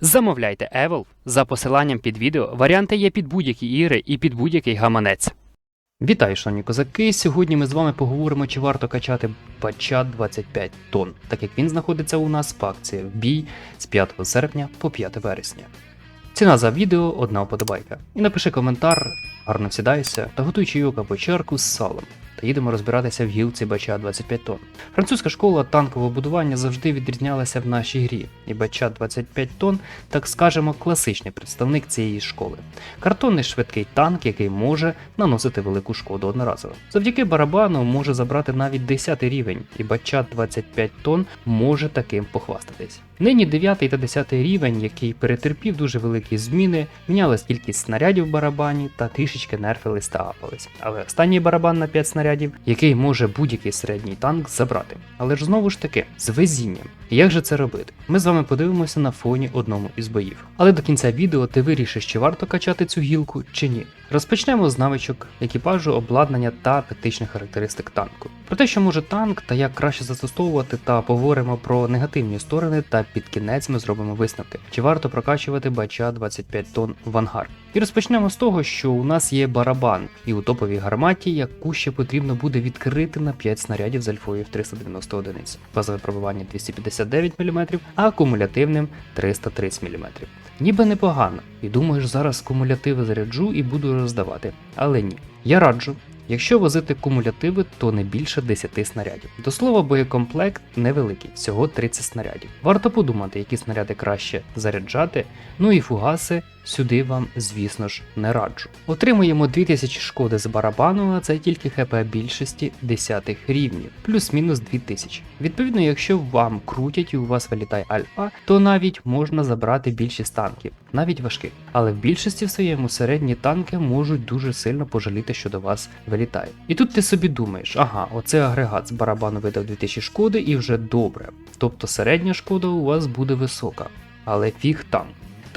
Замовляйте Evolve за посиланням під відео. Варіанти є під будь-які ігри і під будь-який гаманець. Вітаю, шановні козаки! Сьогодні ми з вами поговоримо, чи варто качати бача 25 тонн, так як він знаходиться у нас по акції в бій з 5 серпня по 5 вересня. Ціна за відео одна вподобайка. І напиши коментар, гарно всідайся та готуй чайок або чарку з салом. Та їдемо розбиратися в гілці бача 25 тонн. Французька школа танкового будування завжди відрізнялася в нашій грі, і бача 25 тонн, так скажемо, класичний представник цієї школи. Картонний швидкий танк, який може наносити велику шкоду одноразово. Завдяки барабану може забрати навіть 10 рівень, і бача 25 тонн може таким похвастатись. Нині 9 та 10 рівень, який перетерпів дуже великі зміни, мінялась кількість снарядів в барабані та трішечки нерфились та апались. Але останній барабан на 5 снарядів, який може будь-який середній танк забрати. Але ж знову ж таки, з везінням. Як же це робити? Ми з вами подивимося на фоні одному із боїв. Але до кінця відео ти вирішиш, чи варто качати цю гілку чи ні. Розпочнемо з навичок екіпажу, обладнання та тактичних характеристик танку. Про те, що може танк та як краще застосовувати, та поговоримо про негативні сторони, та під кінець ми зробимо висновки, чи варто прокачувати бача 25 тонн в ангар. І розпочнемо з того, що у нас є барабан, і у топовій гарматі, яку ще потрібно буде відкрити на 5 снарядів з альфою в 390 одиниць, базове пробивання 259 мм, а акумулятивним 330 мм. Ніби непогано, і думаєш, зараз кумулятиви заряджу і буду роздавати. Але ні. Я раджу, якщо возити кумулятиви, то не більше 10 снарядів. До слова, боєкомплект невеликий, всього 30 снарядів. Варто подумати, які снаряди краще заряджати, ну і фугаси сюди вам, звісно ж, не раджу. Отримуємо 2000 шкоди з барабану, а це тільки ХП більшості 10 рівнів, плюс-мінус 2000. Відповідно, якщо вам крутять і у вас вилітає альфа, то навіть можна забрати більшість танків, навіть важких. Але в більшості в своєму середні танки можуть дуже сильно пожаліти, що до вас вилітає. І тут ти собі думаєш, ага, оцей агрегат з барабану видав 2000 шкоди і вже добре. Тобто середня шкода у вас буде висока, але фіг там.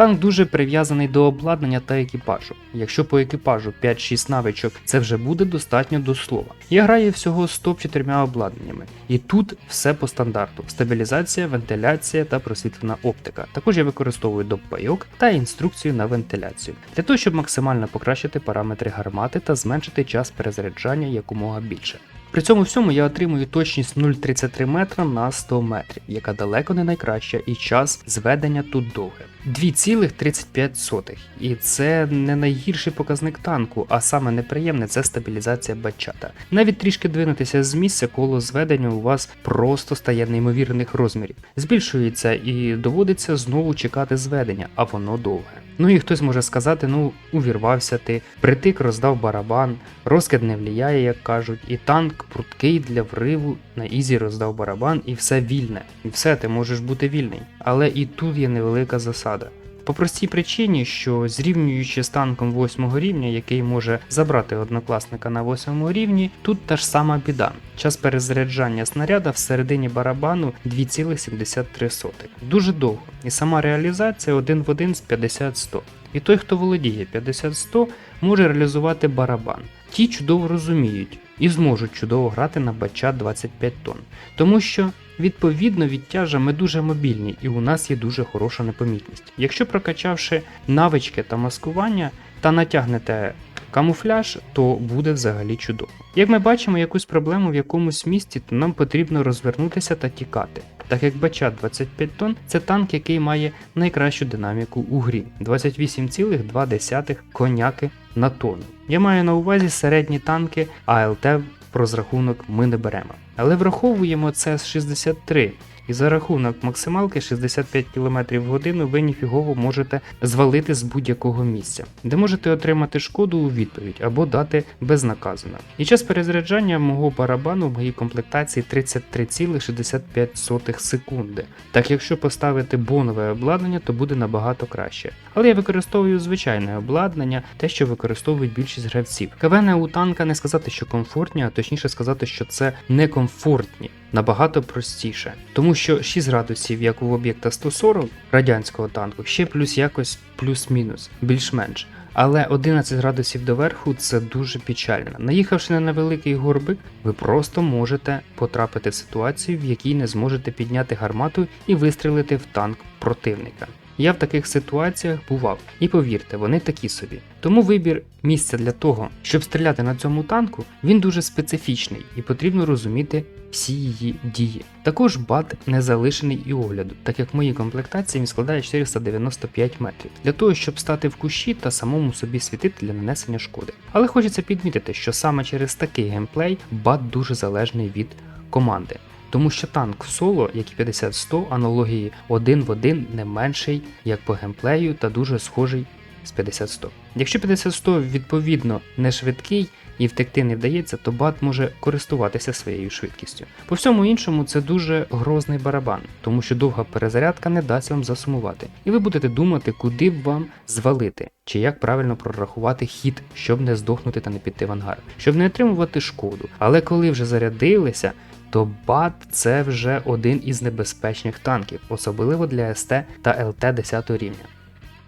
Танк дуже прив'язаний до обладнання та екіпажу. Якщо по екіпажу 5-6 навичок, це вже буде достатньо до слова. Я граю всього з топ-4 обладнаннями, і тут все по стандарту: стабілізація, вентиляція та просвітлена оптика. Також я використовую доппайок та інструкцію на вентиляцію для того, щоб максимально покращити параметри гармати та зменшити час перезаряджання якомога більше. При цьому всьому я отримую точність 0,33 метра на 100 метрів, яка далеко не найкраща, і час зведення тут довге. 2,35. І це не найгірший показник танку, а саме неприємне це стабілізація бачата. Навіть трішки двинутися з місця, коло зведення у вас просто стає неймовірних розмірів. Збільшується і доводиться знову чекати зведення, а воно довге. Ну і хтось може сказати, ну увірвався ти, притик роздав барабан, розкид не вліяє, як кажуть, і танк пруткий для вриву на ізі роздав барабан, і все вільне. І все, ти можеш бути вільний. Але і тут є невелика засада. По простій причині, що зрівнюючи з танком 8 рівня, який може забрати однокласника на 8 рівні, тут та ж сама біда. Час перезаряджання снаряда всередині барабану 2,73. Дуже довго. І сама реалізація один в один з 50-100. І той, хто володіє 50-100, може реалізувати барабан. Ті чудово розуміють і зможуть чудово грати на бача 25 тонн. Тому що Відповідно, від тяжа ми дуже мобільні і у нас є дуже хороша непомітність. Якщо прокачавши навички та маскування та натягнете камуфляж, то буде взагалі чудово. Як ми бачимо якусь проблему в якомусь місті, то нам потрібно розвернутися та тікати. Так як Бача 25 тонн це танк, який має найкращу динаміку у грі 28,2 коняки на тонну. Я маю на увазі середні танки, а ЛТ в розрахунок ми не беремо. Але враховуємо це з 63. І за рахунок максималки 65 км в годину ви ніфігово можете звалити з будь-якого місця, де можете отримати шкоду у відповідь або дати безнаказано. І час перезаряджання мого барабану в моїй комплектації 33,65 секунди. Так якщо поставити бонове обладнання, то буде набагато краще. Але я використовую звичайне обладнання, те, що використовують більшість гравців. КВН у танка не сказати, що комфортні, а точніше сказати, що це некомфортні. Набагато простіше, тому що 6 градусів, як у об'єкта 140 радянського танку, ще плюс якось плюс-мінус, більш-менш. Але 11 градусів доверху це дуже печально. Наїхавши на невеликий горбик, ви просто можете потрапити в ситуацію, в якій не зможете підняти гармату і вистрілити в танк противника. Я в таких ситуаціях бував, і повірте, вони такі собі. Тому вибір місця для того, щоб стріляти на цьому танку, він дуже специфічний і потрібно розуміти всі її дії. Також бат не залишений і огляду, так як в моїй комплектації він складає 495 метрів, для того, щоб стати в кущі та самому собі світити для нанесення шкоди. Але хочеться підмітити, що саме через такий геймплей бат дуже залежний від команди. Тому що танк в соло, як і 50-100, аналогії один в один не менший як по геймплею та дуже схожий з 50-100. Якщо 50-100 відповідно не швидкий і втекти не вдається, то бат може користуватися своєю швидкістю. По всьому іншому це дуже грозний барабан, тому що довга перезарядка не дасть вам засумувати, і ви будете думати, куди б вам звалити, чи як правильно прорахувати хід, щоб не здохнути та не піти в ангар, щоб не отримувати шкоду. Але коли вже зарядилися, то БАД це вже один із небезпечних танків, особливо для СТ та ЛТ 10 рівня.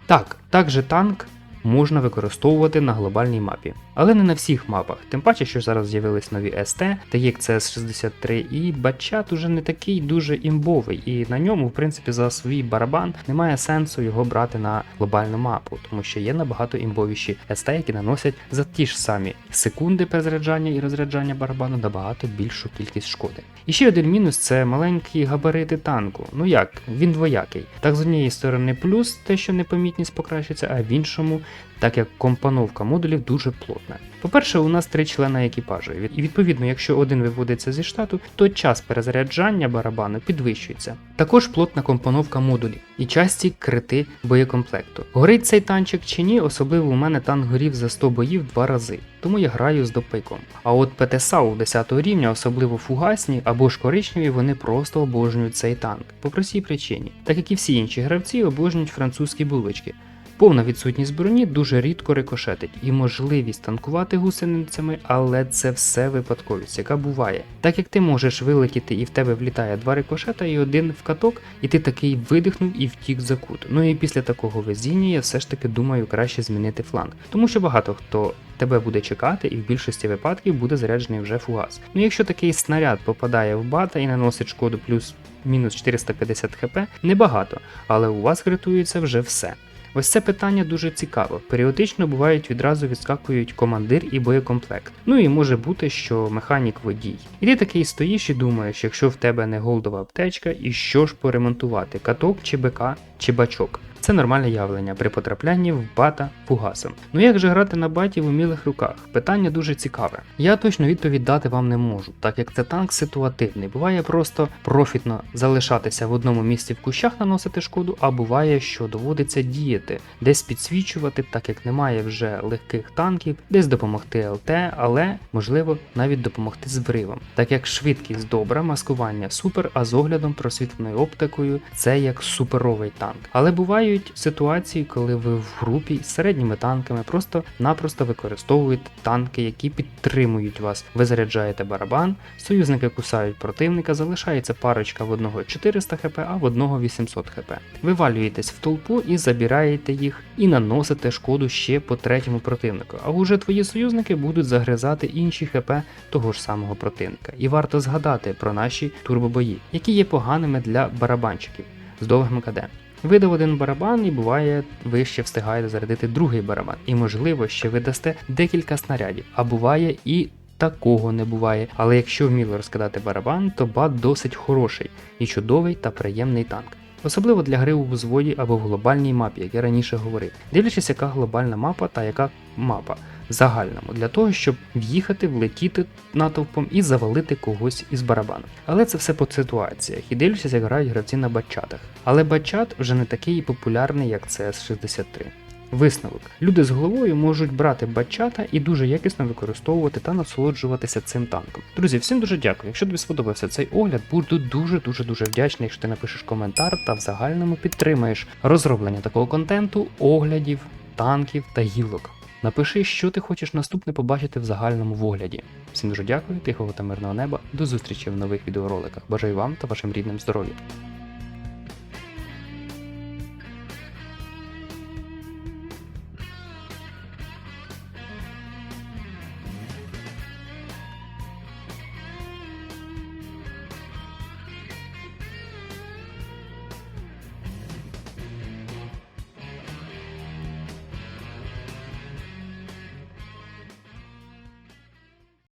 Так, також танк можна використовувати на глобальній мапі, але не на всіх мапах, тим паче, що зараз з'явились нові СТ, такі як CS63, і Батчат уже не такий дуже імбовий, і на ньому, в принципі, за свій барабан немає сенсу його брати на глобальну мапу, тому що є набагато імбовіші СТ, які наносять за ті ж самі секунди перезаряджання і розряджання барабану набагато більшу кількість шкоди. І ще один мінус це маленькі габарити танку. Ну як, він двоякий. Так з однієї сторони плюс те, що непомітність покращиться, а в іншому, так як компоновка модулів дуже плотна. По-перше, у нас три члени екіпажу, і відповідно, якщо один виводиться зі штату, то час перезаряджання барабану підвищується. Також плотна компоновка модулів і часті крити боєкомплекту. Горить цей танчик чи ні, особливо у мене танк горів за 100 боїв два рази, тому я граю з допайком. А от ПТСАУ 10 рівня, особливо фугасні або ж коричневі, вони просто обожнюють цей танк. По простій причині, так як і всі інші гравці обожнюють французькі булочки. Повна відсутність броні дуже рідко рикошетить і можливість танкувати гусеницями, але це все випадковість, яка буває. Так як ти можеш вилетіти і в тебе влітає два рикошета і один в каток, і ти такий видихнув і втік за кут. Ну і після такого везіння я все ж таки думаю краще змінити фланг, тому що багато хто. Тебе буде чекати, і в більшості випадків буде заряджений вже фугас. Ну якщо такий снаряд попадає в бата і наносить шкоду плюс мінус 450 хп, небагато, але у вас гритується вже все. Ось це питання дуже цікаво. Періодично бувають відразу відскакують командир і боєкомплект. Ну і може бути, що механік водій. І ти такий стоїш і думаєш, якщо в тебе не голдова аптечка, і що ж поремонтувати, каток чи БК чи бачок. Це нормальне явлення при потраплянні в бата фугасом. Ну як же грати на баті в умілих руках? Питання дуже цікаве. Я точно відповідь дати вам не можу, так як це танк ситуативний. Буває просто профітно залишатися в одному місці в кущах, наносити шкоду, а буває, що доводиться діяти, десь підсвічувати, так як немає вже легких танків, десь допомогти ЛТ, але можливо навіть допомогти з вривом, так як швидкість добра, маскування супер, а з оглядом просвітленою оптикою це як суперовий танк. Але бувають ситуації, коли ви в групі з середніми танками просто-напросто використовуєте танки, які підтримують вас. Ви заряджаєте барабан, союзники кусають противника, залишається парочка в одного 400 хп, а в одного 800 хп. Вивалюєтесь в толпу і забираєте їх, і наносите шкоду ще по третьому противнику. А вже твої союзники будуть загризати інші хп того ж самого противника. І варто згадати про наші турбобої, які є поганими для барабанчиків з довгим КД. Видав один барабан і буває, ви ще встигаєте зарядити другий барабан. І можливо, ще ви дасте декілька снарядів, а буває і такого не буває. Але якщо вміло розкидати барабан, то бат досить хороший і чудовий та приємний танк. особливо для гри у взводі або в глобальній мапі, як я раніше говорив, дивлячись, яка глобальна мапа та яка мапа загальному, для того, щоб в'їхати, влетіти натовпом і завалити когось із барабану. Але це все по ситуаціях і дивлячись, як грають гравці на батчатах. Але батчат вже не такий популярний, як CS 63. Висновок: люди з головою можуть брати батчата і дуже якісно використовувати та насолоджуватися цим танком. Друзі, всім дуже дякую. Якщо тобі сподобався цей огляд, буду дуже дуже дуже вдячний, якщо ти напишеш коментар та в загальному підтримаєш розроблення такого контенту, оглядів, танків та гілок. Напиши, що ти хочеш наступне побачити в загальному вигляді. Всім дуже дякую, тихого та мирного неба. До зустрічі в нових відеороликах. Бажаю вам та вашим рідним здоров'я.